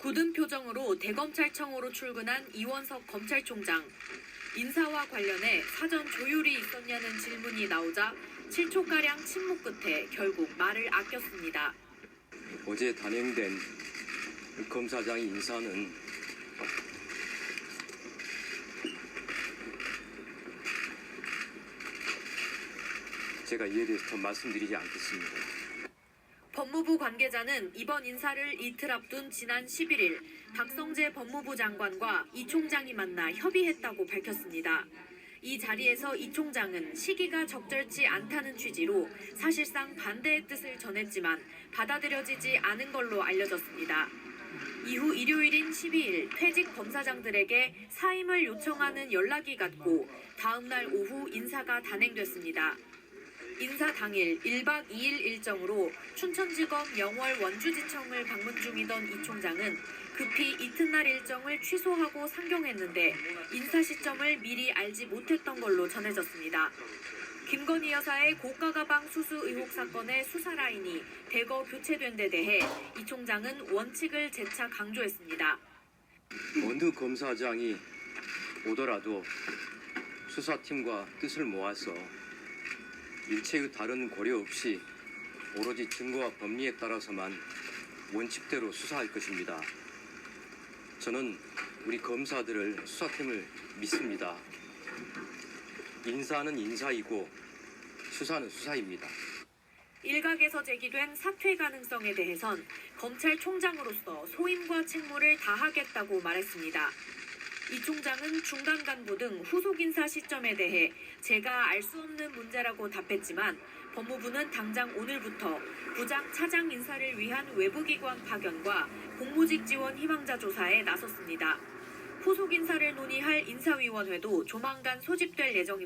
굳은 표정으로 대검찰청으로 출근한 이원석 검찰총장. 인사와 관련해 사전 조율이 있었냐는 질문이 나오자 7초가량 침묵 끝에 결국 말을 아꼈습니다. 어제 단행된 검사장 인사는 제가 이에 대해서 더 말씀드리지 않겠습니다. 법무부 관계자는 이번 인사를 이틀 앞둔 지난 11일 박성재 법무부 장관과 이 총장이 만나 협의했다고 밝혔습니다. 이 자리에서 이 총장은 시기가 적절치 않다는 취지로 사실상 반대의 뜻을 전했지만 받아들여지지 않은 걸로 알려졌습니다. 이후 일요일인 12일 퇴직 검사장들에게 사임을 요청하는 연락이 갔고 다음날 오후 인사가 단행됐습니다. 인사 당일 1박 2일 일정으로 춘천지검 영월 원주지청을 방문 중이던 이 총장은 급히 이튿날 일정을 취소하고 상경했는데 인사 시점을 미리 알지 못했던 걸로 전해졌습니다. 김건희 여사의 고가 가방 수수 의혹 사건의 수사 라인이 대거 교체된 데 대해 이 총장은 원칙을 재차 강조했습니다. 어느 검사장이 오더라도 수사팀과 뜻을 모아서 일체의 다른 고려 없이 오로지 증거와 법리에 따라서만 원칙대로 수사할 것입니다. 저는 우리 검사들을 수사팀을 믿습니다. 인사는 인사이고 수사는 수사입니다. 일각에서 제기된 사퇴 가능성에 대해선 검찰총장으로서 소임과 책무를 다하겠다고 말했습니다. 이 총장은 중간 간부 등 후속 인사 시점에 대해 제가 알 수 없는 문제라고 답했지만 법무부는 당장 오늘부터 부장 차장 인사를 위한 외부기관 파견과 공모직 지원 희망자 조사에 나섰습니다. 후속 인사를 논의할 인사위원회도 조만간 소집될 예정입니다.